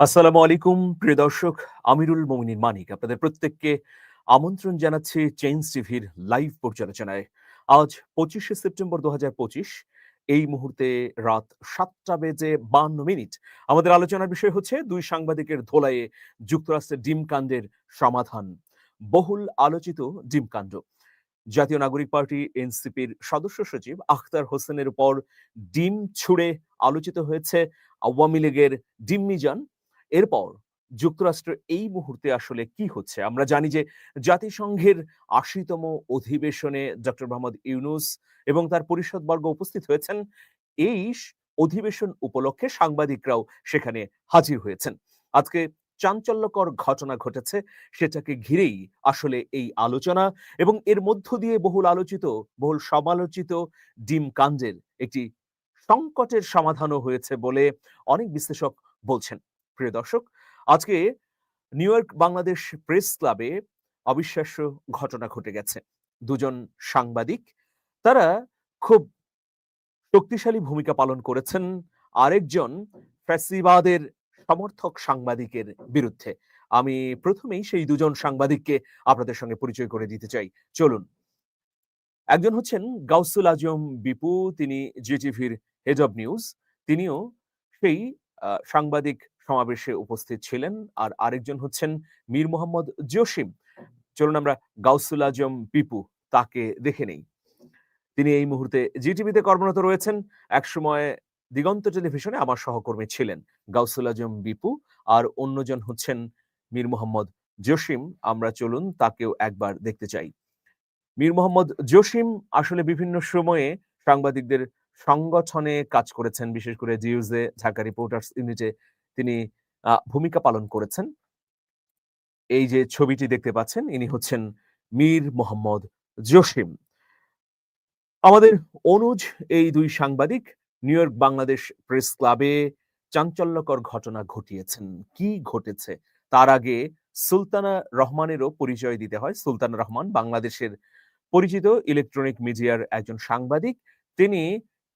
আসসালামু আলাইকুম, প্রিয় দর্শক, আমিরুল মমিনীর মানিক আপনাদের প্রত্যেককে আমন্ত্রণ জানাচ্ছি চেঞ্জ টিভির লাইভ পর্যালোচনায়। আজ পঁচিশে সেপ্টেম্বর দুহাজার পঁচিশ, এই মুহূর্তে রাত সাতটা বেজে বান্ন মিনিট। আমাদের আলোচনার বিষয় হচ্ছে দুই সাংবাদিকের ধোলাইয়ে যুক্তরাষ্ট্রের ডিম কাণ্ডের সমাধান। বহুল আলোচিত ডিম কাণ্ড জাতীয় নাগরিক পার্টি এনসিপির সদস্য সচিব আখতার হোসেনের উপর ডিম ছুড়ে আলোচিত হয়েছে আওয়ামী লীগের ডিম মিজান এরপর যুক্তরাষ্ট্রের এই মুহূর্তে আসলে কি হচ্ছে? আমরা জানি যে জাতিসংঘের আশিতম অধিবেশনে ডক্টর মোহাম্মদ ইউনুস এবং তার পরিষদবর্গ উপস্থিত হয়েছেন। এই অধিবেশন উপলক্ষে সাংবাদিকরাও সেখানে হাজির হয়েছেন। আজকে চাঞ্চল্যকর ঘটনা ঘটেছে, সেটাকে ঘিরেই আসলে এই আলোচনা এবং এর মধ্য দিয়ে বহুল আলোচিত, বহুল সমালোচিত ডিম কাণ্ডের একটি সংকটের সমাধানও হয়েছে বলে অনেক বিশ্লেষক বলছেন। প্রিয় দর্শক, আজকে নিউ ইয়র্ক বাংলাদেশ প্রেস ক্লাবে অবিশ্বাস্য ঘটনা ঘটে গেছে। দুজন সাংবাদিক, তারা খুব শক্তিশালী ভূমিকা পালন করেছেন আরেকজন ফ্যাসিবাদের সমর্থক সাংবাদিকের বিরুদ্ধে। আমি প্রথমেই সেই দুজন সাংবাদিককে আপনাদের সঙ্গে পরিচয় করে দিতে চাই। চলুন। একজন হচ্ছেন গাউসুল আজম বিপু, তিনি জিটিভির হেড অব নিউজ। তিনিও সেই সাংবাদিক সমাবেশে উপস্থিত ছিলেন। আর আরেকজন হচ্ছেন মীর মোহাম্মদ জসিম। চলুন আমরা গাউসুল আজম বিপু তাকে দেখে নেই। তিনি এই মুহূর্তে জিটিভিতে কর্মরত রয়েছেন। একসময় দিগন্ত টেলিভিশনে আমার সহকর্মী ছিলেন গাউসুল আজম বিপু আর অন্যজন হচ্ছেন মীর মোহাম্মদ জসিম। আমরা চলুন তাকেও একবার দেখতে চাই। মীর মোহাম্মদ জসিম আসলে বিভিন্ন সময়ে সাংবাদিকদের সংগঠনে কাজ করেছেন। বিশেষ করে জিউজে ঢাকা রিপোর্টার্স ইউনিটে তিনি ভূমিকা পালন করেছেন। এই যে ছবিটি দেখতে পাচ্ছেন, ইনি হচ্ছেন মীর মোহাম্মদ জসিম। আমাদের অনুজ, এই দুই সাংবাদিক, নিউ ইয়র্ক বাংলাদেশ প্রেস ক্লাবে চাঞ্চল্যকর ঘটনা ঘটিয়েছেন। কি ঘটেছে? তার আগে সুলতানা রহমানেরও পরিচয় দিতে হয়। সুলতানা রহমান বাংলাদেশের পরিচিত ইলেকট্রনিক মিডিয়ার একজন সাংবাদিক। তিনি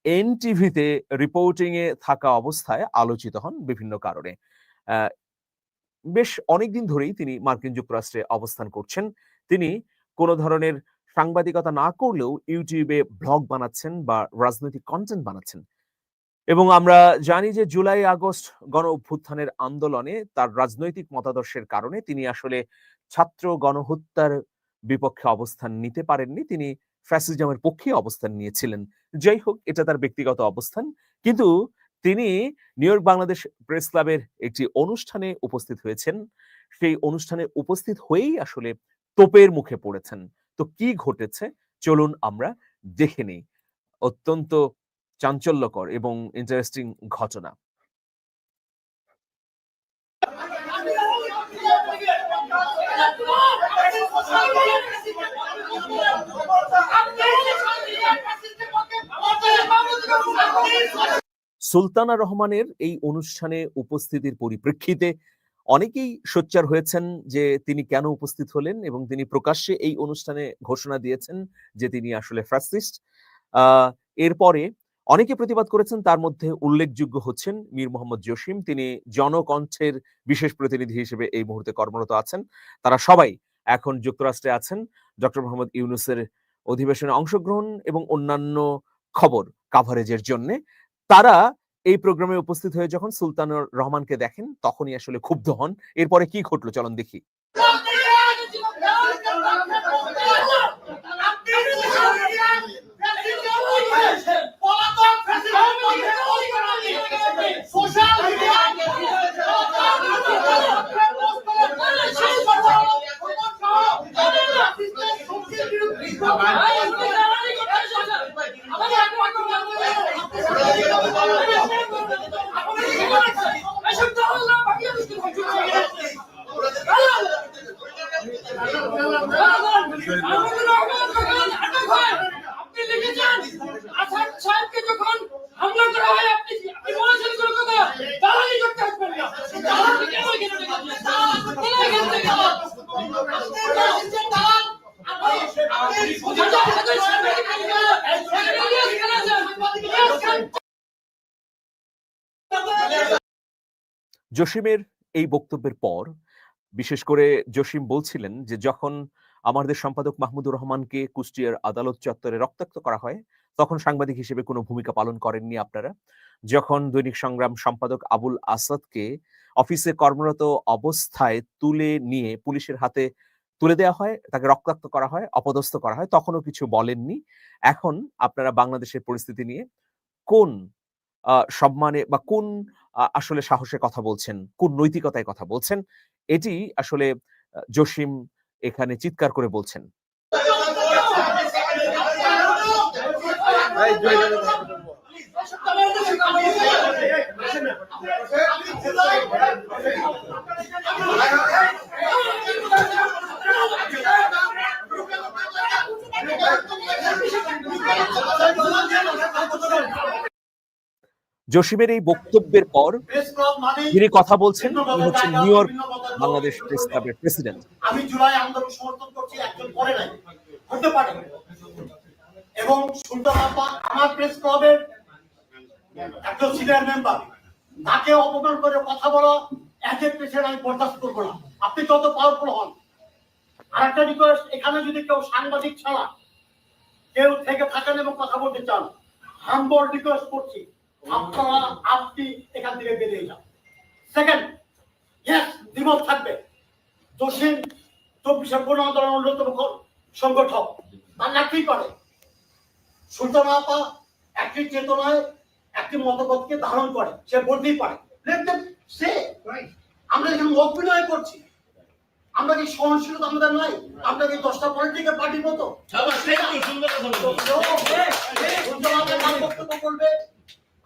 এনটিভিতে রিপোর্টিং এ থাকা অবস্থায় আলোচিত হন বিভিন্ন কারণে। বেশ অনেকদিন ধরেই তিনি মার্কিন যুক্তরাষ্ট্রে অবস্থান করছেন। তিনি কোনো ধরনের সাংবাদিকতা না করলেও ইউটিউবে ব্লগ বানাচ্ছেন বা রাজনৈতিক কন্টেন্ট বানাচ্ছেন। এবং আমরা জানি যে জুলাই, আগস্ট গণ অভ্যুত্থানের আন্দোলনে তার রাজনৈতিক মতাদর্শের কারণে তিনি আসলে ছাত্র গণহত্যার বিপক্ষে অবস্থান নিতে পারেননি। তিনি ফ্যাসিজমের পক্ষে অবস্থান নিয়েছিলেন যাই হোক এটা তার ব্যক্তিগত অবস্থান কিন্তু তিনি নিউ ইয়র্ক বাংলাদেশ প্রেস ক্লাবের একটি অনুষ্ঠানে উপস্থিত হয়েছেন সেই অনুষ্ঠানে উপস্থিত হয়েই আসলে তোপের মুখে পড়েছেন তো কি ঘটেছে চলুন আমরা দেখে নিই অত্যন্ত চাঞ্চল্যকর এবং ইন্টারেস্টিং ঘটনা সুলতানা রহমানের এই অনুষ্ঠানে উপস্থিতির পরিপ্রেক্ষিতে অনেকেই সোচ্চার হয়েছেন যে তিনি কেন উপস্থিত হলেন এবং তিনি প্রকাশ্যে এই অনুষ্ঠানে ঘোষণা দিয়েছেন যে তিনি আসলে ফ্যাসিস্ট। এরপরে অনেকে প্রতিবাদ করেছেন, তার মধ্যে উল্লেখযোগ্য হচ্ছেন মীর মোহাম্মদ জসিম। তিনি জনকণ্ঠের বিশেষ প্রতিনিধি হিসেবে এই মুহূর্তে কর্মরত আছেন। তারা সবাই এখন যুক্তরাষ্ট্রে আছেন ডক্টর মোহাম্মদ ইউনুসের অধিবেশনে অংশগ্রহণ এবং অন্যান্য খবর কাভারেজের জন্য। তারা এই প্রোগ্রামে উপস্থিত হয়ে যখন সুলতানুর রহমানকে দেখেন, তখনই আসলে ক্ষুব্ধ হন। এরপরে কি ঘটলো? চলন দেখি। আপনি লিখেছেন আসাদ সাহেবকে যখন হামলা করা হয় আপনি আপনি বলেছেন কোনো কথা দালালি করতে আসবেন না দালালি কেন এখানে রেখেছেন? কেন এখানে রেখেছেন? দালাল, আপনি- আপনি হাজার হাজার সাংবাদিক এখানে ইলিয়াস খান আছেন। ইলিয়াস খান জসিমের এই বক্তব্যের পর, বিশেষ করে জসিম বলছিলেন যে, যখন আমাদের সম্পাদক মাহমুদুর রহমানকে কুষ্টিয়ার আদালত চত্বরে রক্তাক্ত করা হয়, তখন সাংবাদিক হিসেবে কোনো ভূমিকা পালন করেননি আপনারা। যখন দৈনিক সংগ্রাম সম্পাদক আবুল আসাদকে অফিসে কর্মরত অবস্থায় তুলে নিয়ে পুলিশের হাতে তুলে দেওয়া হয়, তাকে রক্তাক্ত করা হয়, অপদস্থ করা হয়, তখনও কিছু বলেননি। এখন আপনারা বাংলাদেশের পরিস্থিতি নিয়ে কোন সম্মানে বা কোন আসলে সাহসে কথা বলছেন, কোন নৈতিকতায় কথা বলছেন, এটি আসলে জসিম এখানে চিৎকার করে বলছেন। জসিমের এই বক্তব্যের পর যিনি কথা বলছেন, তিনি হচ্ছেন নিউ ইয়র্ক বাংলাদেশ প্রেস ক্লাবের প্রেসিডেন্ট আমি জুলাই আন্দোলন সমর্থন করছি, একজন করে নাই। হতে পারে। এবং আপা আমার প্রেস ক্লাবের একজন সিনিয়র মেম্বার তাকে অপমান করে কথা বলা এজ এ প্রেসিডেন্ট আমি বরদাস্ত করব না। আপনি যত পাওয়ারফুল হন। আর একটা রিকোয়েস্ট এখানে যদি কেউ সাংবাদিক ছাড়া কেউ থেকে থাকেন এবং কথা বলতে চান হাম্বল রিকোয়েস্ট করছি। আপনারা আপনি এখান থেকে বেরিয়ে যান। সেকেন্ড ইয়েস দ্বিমত থাকবে। চব্বিশে গণ অন্যতম সংগঠক। তার করে? সুলতান আপা একটি চেতনায় একটি মতবাদকে ধারণ করে। সে বলতেই পারে them আমরা এখানে অভিনয় করছি। আমরা কি সহনশীলতা আমাদের নাই? আমরা কি দশটা পলিটিক্যাল পার্টির মতো? বক্তব্য করবে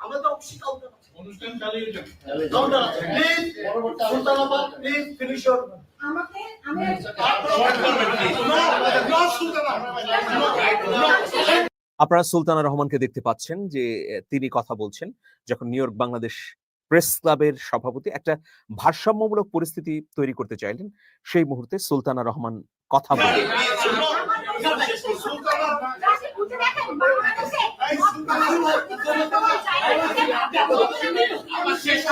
আমরা তো অবশ্যই কাউকে অনুষ্ঠান চালিয়ে যান please Sultan please finish your আমাকে আমি আপনারা সুলতানা রহমানকে দেখতে পাচ্ছেন যে তিনি কথা বলছেন যখন নিউ ইয়র্ক বাংলাদেশ প্রেস ক্লাবের সভাপতি একটা ভারসাম্যমূলক পরিস্থিতি তৈরি করতে চাইলেন সেই মুহূর্তে সুলতানা রহমান কথা বলেন রাশি উঠে দেখেন বাংলাদেশে সভাপতি আমি রিকোয়েস্ট করেছি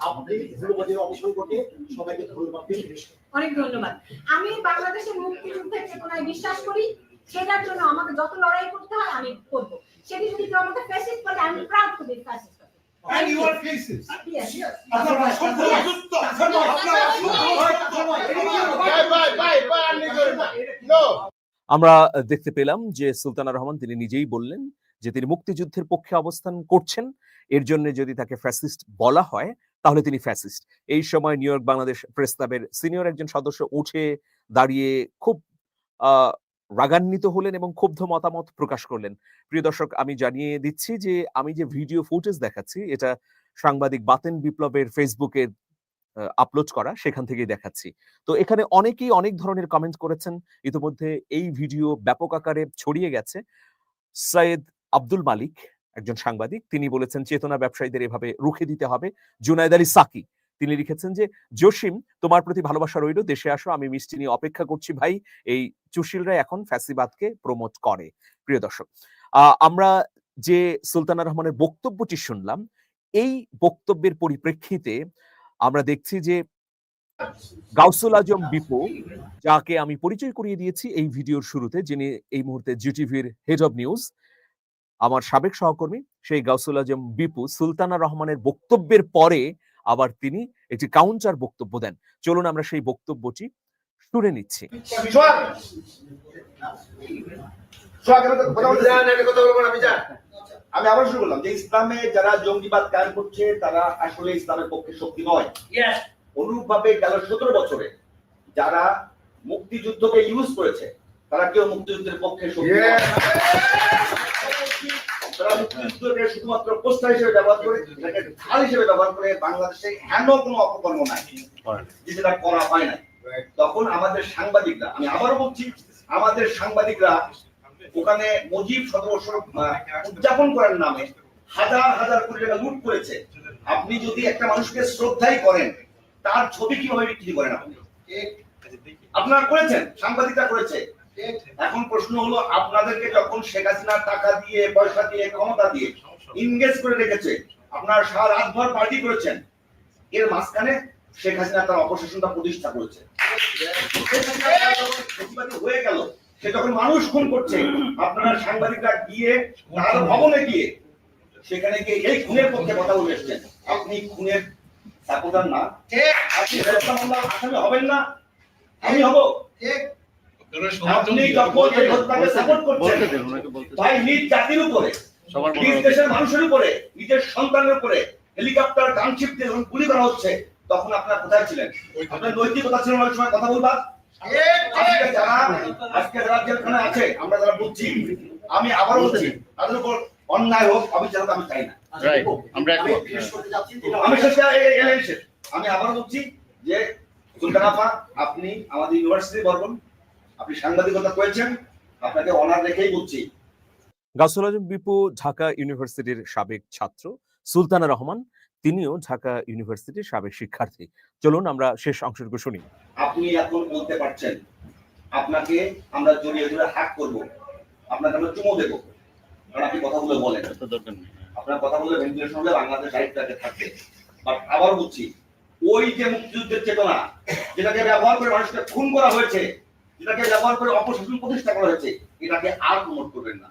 আপনি অবসর ঘটে সবাইকে ধন্যবাদ অনেক ধন্যবাদ আমি বাংলাদেশের মুক্তিযুদ্ধের চেতনায় বিশ্বাস করি সেটার জন্য আমাকে যত লড়াই করতে হয় আমি করব সেটি যদি কেউ আমাকে ফ্যাসিস্ট বলে আমি proud to be fascist And you are faces. না। No. আমরা দেখতে পেলাম যে সুলতানা রহমান তিনি নিজেই বললেন যে তিনি মুক্তিযুদ্ধের পক্ষে অবস্থান করছেন এর জন্য যদি তাকে ফ্যাসিস্ট বলা হয় তাহলে তিনি ফ্যাসিস্ট এই সময় নিউ ইয়র্ক বাংলাদেশ প্রেস ক্লাবের সিনিয়র একজন সদস্য উঠে দাঁড়িয়ে খুব রাগান্বিত হলেন এবং ক্ষুব্ধ মতামত প্রকাশ করলেন। প্রিয় দর্শক, আমি জানিয়ে দিচ্ছি যে, আমি যে ভিডিও ফুটেজ দেখাচ্ছি, এটা সাংবাদিক বাতেন বিপ্লবের ফেসবুকে আপলোড করা, সেখান থেকেই দেখাচ্ছি। তো এখানে অনেকেই অনেক ধরনের কমেন্ট করেছেন। ইতিমধ্যে এই ভিডিও ব্যাপক আকারে ছড়িয়ে গেছে। সৈয়দ আব্দুল মালিক একজন সাংবাদিক, তিনি বলেছেন, চেতনা ব্যবসায়ীদের এভাবে রুখে দিতে হবে। জুনায়দ আলী সাকি, তিনি লিখেছেন যে, জসিম, তোমার প্রতি ভালোবাসা রইল, দেশে আসো, আমি মিষ্টি নিয়ে অপেক্ষা করছি ভাই। এই চুশিলরা এখন ফ্যাসিবাদকে প্রমোট করে। প্রিয় দর্শক আমরা যে সুলতানা রহমানের বক্তব্যটি শুনলাম, এই বক্তব্যের পরিপ্রেক্ষিতে আমরা দেখছি যে, গাউসুল আজম বিপু, যাকে আমি পরিচয় করিয়ে দিয়েছি এই ভিডিওর শুরুতে, যিনি এই মুহূর্তে জিটিভির হেড অব নিউজ আমার সাবেক সহকর্মী সেই গাউসুল আজম বিপু সুলতানা রহমানের বক্তব্যের পরে আবার তিনি একটি কাউন্টার বক্তব্য দেন। চলুন আমরা সেই বক্তব্যটি শুনে নিচ্ছি। আমি আবার শুরু করলাম যে ইসলামে যারা জঙ্গিবাদ কায়েম করছে তারা আসলে ইসলামের পক্ষে শক্তি নয় অনুরূপ ভাবে গেল সতেরো বছরে যারা মুক্তিযুদ্ধকে ইউজ করেছে তারা কেউ মুক্তিযুদ্ধের পক্ষে শক্তি নয়। তারা শুধুমাত্র পোস্টার হিসেবে ব্যবহার করে এটাকে ঢাল হিসেবে ব্যবহার করে বাংলাদেশে হেন কোনো অপকর্ম নাই? যে সেটা করা হয় না তখন আমাদের সাংবাদিকরা আমি আবারও বলছি আমাদের সাংবাদিকরা ওখানে মুজিব শতবর্ষ উদযাপন করার নামে হাজার হাজার কোটি টাকা লুট করেছে। আপনি যদি একটা মানুষকে শ্রদ্ধাই করেন তার ছবি কীভাবে বিক্রি করেন আপনি? আপনারা করেছেন? সাংবাদিকরা করেছে। এখন প্রশ্ন হলো আপনাদেরকে যখন শেখ হাসিনা টাকা দিয়ে পয়সা দিয়ে ক্ষমতা দিয়ে ইংগেজ করে রেখেছে আপনারা সারা রাতভর পার্টি করেছেন এর মাঝখানে শেখ হাসিনা তার অপশাসনটা প্রতিষ্ঠা করেছে। হয়ে গেল সে যখন মানুষ খুন করছে আপনারা সাংবাদিকরা গিয়ে তার ভবনে গিয়ে সেখানে গিয়ে এই খুনের পক্ষে কথা বলে এসছেন। আপনি খুনের সাপোর্টার না। আপনি হবেন না। আমি হব। আপনি যখন এই হত্যাকে সাপোর্ট করছেন ভাই নিজ জাতির উপরে নিজ দেশের মানুষের উপরে নিজের সন্তানের উপরে হেলিকপ্টার গানশিপ দিয়ে যখন গুলি করা হচ্ছে তখন আপনার কোথায় ছিলেন আপনার নৈতিকতা ছিল না সময় কথা বলবা আজকে যারা আজকে যারা জেলখানে আছে আমরা যারা বুঝছি আমি আবার বলছি তাদের উপর অন্যায় হোক অবিচার আমি চাই না আমি আমি। আমি আবার বলছি যে সুলতান আপা আপনি আমাদের ইউনিভার্সিটি বলবেন আপনি সাংবাদিকতা করেছেন আপনাকে অনার রেখেই বলছি। গাউসুল আজম বিপু ঢাকা ইউনিভার্সিটির সাবেক ছাত্র। সুলতানা রহমান তিনিও ঢাকা ইউনিভার্সিটির সাবেক শিক্ষার্থী। চলুন আমরা শেষ অংশটুকু শুনি। আপনি এখন বলতে পারছেন আপনাকে আমরা জড়িয়ে ধরে হাক করব আপনাকে আমরা চুমো দেবো কারণ আপনি কথাগুলো বলেন। আপনার কথা বলে ভেন্টিলেশন হলে বাংলাদেশ সাহিত্যটাকে থাকবে। বাট আবার বলছি ওই যে মুক্তিযুদ্ধের চেতনা যেটাকে ব্যবহার করে মানুষকে খুন করা হয়েছে যেটাকে ব্যবহার করে অপশাসন প্রতিষ্ঠা করা হয়েছে এটাকে আর প্রমোট করবেন না।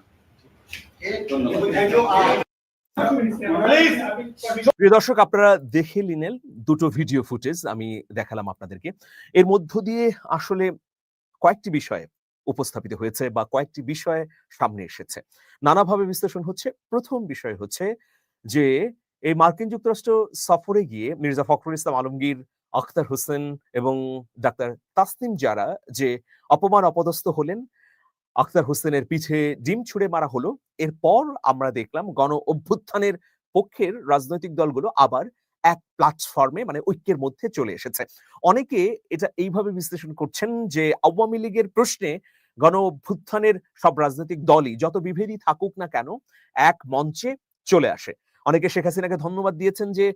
প্রিয় দর্শক আপনারা দেখে নিলেন দুটো ভিডিও ফুটেজ আমি দেখালাম আপনাদেরকে। এর মধ্য দিয়ে আসলে কয়েকটি বিষয়ে উপস্থাপিত হয়েছে বা কয়েকটি বিষয় সামনে এসেছে। নানাভাবে বিশ্লেষণ হচ্ছে। প্রথম বিষয় হচ্ছে যে এই মার্কিন যুক্তরাষ্ট্র সফরে গিয়ে মির্জা ফখরুল ইসলাম আলমগীর আখতার হোসেন এবং ডাক্তার তাসনিম যারা যে অপমান অপদস্থ হলেন, আখতার হোসেনের পিঠে ডিম ছুঁড়ে মারা হলো। এরপর আমরা দেখলাম গণ অভ্যুত্থানের পক্ষের রাজনৈতিক দলগুলো আবার এক প্ল্যাটফর্মে মানে ঐক্যের মধ্যে চলে এসেছে। অনেকে এটা এইভাবে বিশ্লেষণ করছেন যে আওয়ামী লীগের প্রশ্নে গণ অভ্যুত্থানের সব রাজনৈতিক দলই যত বিভেদই থাকুক না কেন, এক মঞ্চে চলে আসে। অনেকে শেখ হাসিনাকে ধন্যবাদ দিয়েছেন যে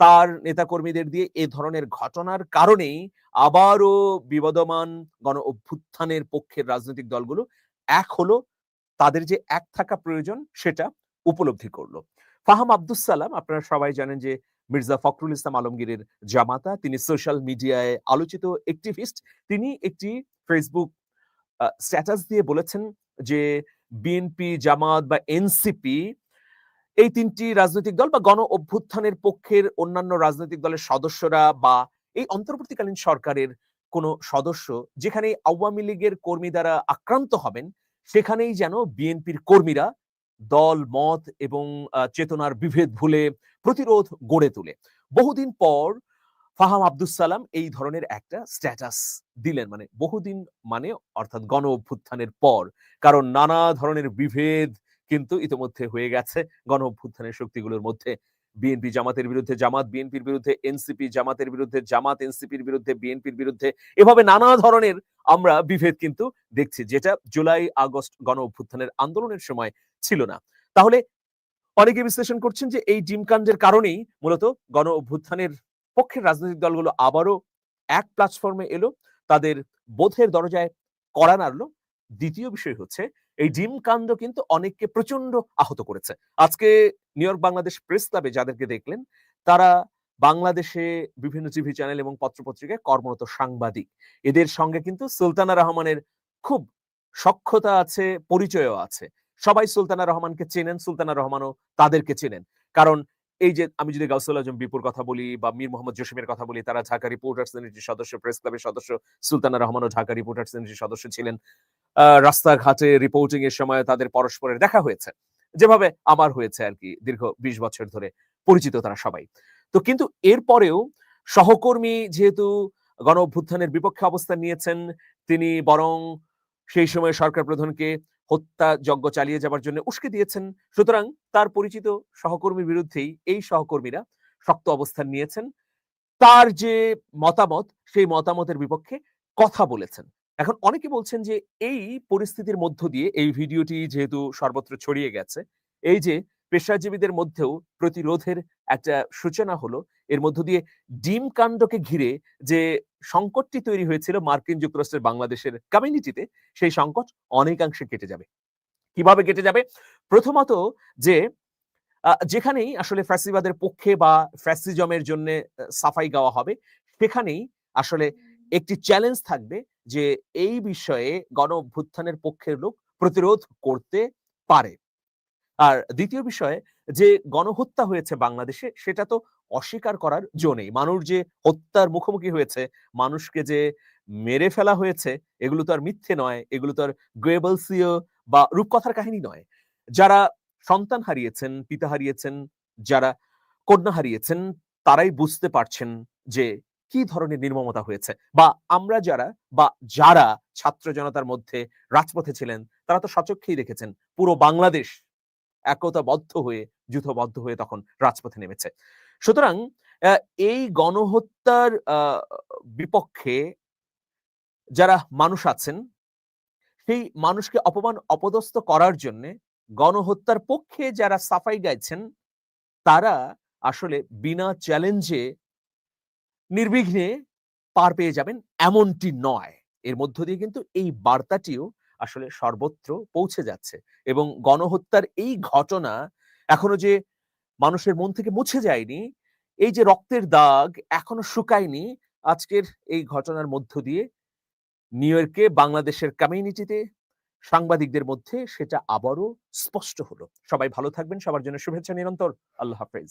তার নেতাকর্মীদের দিয়ে এ ধরনের ঘটনার কারণেই আবারও বিবদমান গণ অভ্যুত্থানের পক্ষের রাজনৈতিক দলগুলো এক হলো তাদের যে এক থাকা প্রয়োজন সেটা উপলব্ধি করল। ফাহাম আব্দুস সালাম, আপনারা সবাই জানেন যে মির্জা ফখরুল ইসলাম আলমগীরের জামাতা, তিনি সোশ্যাল মিডিয়ায় আলোচিত একটিভিস্ট। তিনি একটি ফেসবুক স্ট্যাটাস দিয়ে বলেছেন যে, বিএনপি, জামাত বা এনসিপি এই তিনটি রাজনৈতিক দল বা গণ অভ্যুত্থানের পক্ষের অন্যান্য রাজনৈতিক দলের সদস্যরা বা এই অন্তর্বর্তীকালীন সরকারের কোনো সদস্য যেখানে আওয়ামী লীগের কর্মী দ্বারা আক্রান্ত হবেন, সেখানেই যেন বিএনপির কর্মীরা দল, মত এবং চেতনার বিভেদ ভুলে প্রতিরোধ গড়ে তোলে। বহুদিন পর ফাহাম আব্দুস সালাম এই ধরনের একটা স্ট্যাটাস দিলেন। মানে বহুদিন মানে অর্থাৎ গণ অভ্যুত্থানের পর। কারণ নানা ধরনের বিভেদ কিন্তু ইতিমধ্যে হয়ে গেছে। গণ অভ্যুত্থানের শক্তিগুলোর মধ্যে বিএনপি জামাতের বিরুদ্ধে জামাত বিএনপির বিরুদ্ধে এনসিপি জামাতের বিরুদ্ধে জামাত এনসিপির বিরুদ্ধে বিএনপির বিরুদ্ধে এভাবে নানা ধরনের আমরা বিভেদ কিন্তু দেখছি, যেটা জুলাই, আগস্ট গণ অভ্যুত্থানের আন্দোলনের সময় ছিল না। তাহলে অনেকে বিশ্লেষণ করছেন যে এই ডিমকাণ্ডের কারণেই মূলত গণ অভ্যুত্থানের পক্ষের রাজনৈতিক দলগুলো আবারও এক প্ল্যাটফর্মে এলো, তাদের বোধের দরজায় কড়া নাড়লো। দ্বিতীয় বিষয় হচ্ছে এই ডিম কাণ্ড কিন্তু অনেককে প্রচণ্ড আহত করেছে। আজকে নিউ ইয়র্ক বাংলাদেশ প্রেস ক্লাবে যাদেরকে দেখলেন, তারা বাংলাদেশে বিভিন্ন টিভি চ্যানেল এবং পত্রপত্রিকায় কর্মরত সাংবাদিক। এদের সঙ্গে কিন্তু সুলতানা রহমানের খুব সক্ষতা আছে, পরিচয়ও আছে। সবাই সুলতানা রহমানকে চেনেন, সুলতানা রহমানও তাদেরকে চেনেন। কারণ এই যে আমি যদি গাউসুল আজম বিপুর কথা বলি বা মীর মোহাম্মদ জসিমের কথা বলি, তারা ঢাকা রিপোর্টার্স ইউনিটির সদস্য, প্রেস ক্লাবের সদস্য, সুলতানা রহমানও ঢাকা রিপোর্টার্স ইউনিটির সদস্য ছিলেন। রাস্তাঘাটে রিপোর্টিং এর সময় তাদের পরস্পরের দেখা হয়েছে, যেভাবে আমার হয়েছে আর কি দীর্ঘ বিশ বছর ধরে পরিচিত তারা সবাই। তো কিন্তু এরপরেও সহকর্মী যেহেতু গণ অভ্যুত্থানের বিপক্ষে অবস্থান নিয়েছেন, তিনি বরং সেই সময় সরকার প্রধানকে হত্যা যজ্ঞ চালিয়ে যাবার জন্য উস্কে দিয়েছেন। সুতরাং তার পরিচিত সহকর্মীর বিরুদ্ধেই এই সহকর্মীরা শক্ত অবস্থান নিয়েছেন। তার যে মতামত, সেই মতামতের বিপক্ষে কথা বলেছেন। এখন অনেকে বলছেন যে এই পরিস্থিতির মধ্য দিয়ে এই ভিডিওটি যেহেতু সর্বত্র ছড়িয়ে গেছে এই যে পেশাজীবীদের মধ্যেও প্রতিরোধের একটা সূচনা হলো এর মধ্য দিয়ে ডিম কাণ্ডকে ঘিরে যে সংকটটি তৈরি হয়েছিল মার্কিন যুক্তরাষ্ট্রের বাংলাদেশের কমিউনিটিতে সেই সংকট অনেকাংশে কেটে যাবে। কীভাবে কেটে যাবে? প্রথমত যে যেখানেই আসলে ফ্যাসিবাদের পক্ষে বা ফ্যাসিজমের জন্য সাফাই গাওয়া হবে সেখানেই আসলে একটি চ্যালেঞ্জ থাকবে যে এই বিষয়ে গণ অভ্যুত্থানের পক্ষের লোক প্রতিরোধ করতে পারে। আর দ্বিতীয় বিষয়ে, যে গণহত্যা হয়েছে বাংলাদেশে, সেটা তো অস্বীকার করার জো নেই। মানুষ যে হত্যার মুখোমুখি হয়েছে, মানুষকে যে মেরে ফেলা হয়েছে, এগুলো তো আর মিথ্যে নয়, এগুলো তো আর গোয়েবলসীয় বা রূপকথার কাহিনী নয়। যারা সন্তান হারিয়েছেন, পিতা হারিয়েছেন, যারা কন্যা হারিয়েছেন, তারাই বুঝতে পারছেন যে কি ধরনের নির্মমতা হয়েছে? বা আমরা যারা বা যারা ছাত্র জনতার মধ্যে রাজপথে ছিলেন, তারা তো সচক্ষেই দেখেছেন, পুরো বাংলাদেশ একতাবদ্ধ হয়ে, যুথবদ্ধ হয়ে তখন রাজপথে নেমেছে। সুতরাং এই গণহত্যার বিপক্ষে যারা মানুষ আছেন, সেই মানুষকে অপমান, অপদস্থ করার জন্য গণহত্যার পক্ষে যারা সাফাই গাইছেন, তারা আসলে বিনা চ্যালেঞ্জে নির্বিঘ্নে পার পেয়ে যাবেন এমনটি নয়। এর মধ্য দিয়ে কিন্তু এই বার্তাটিও আসলে সর্বত্র পৌঁছে যাচ্ছে এবং গণহত্যার এই ঘটনা এখনও যে মানুষের মন থেকে মুছে যায়নি, এই যে রক্তের দাগ এখনও শুকায়নি, আজকের এই ঘটনার মধ্য দিয়ে নিউ ইয়র্কে বাংলাদেশের কমিউনিটিতে সাংবাদিকদের মধ্যে সেটা আবারও স্পষ্ট হলো। সবাই ভালো থাকবেন, সবার জন্য শুভেচ্ছা নিরন্তর। আল্লাহ হাফেজ।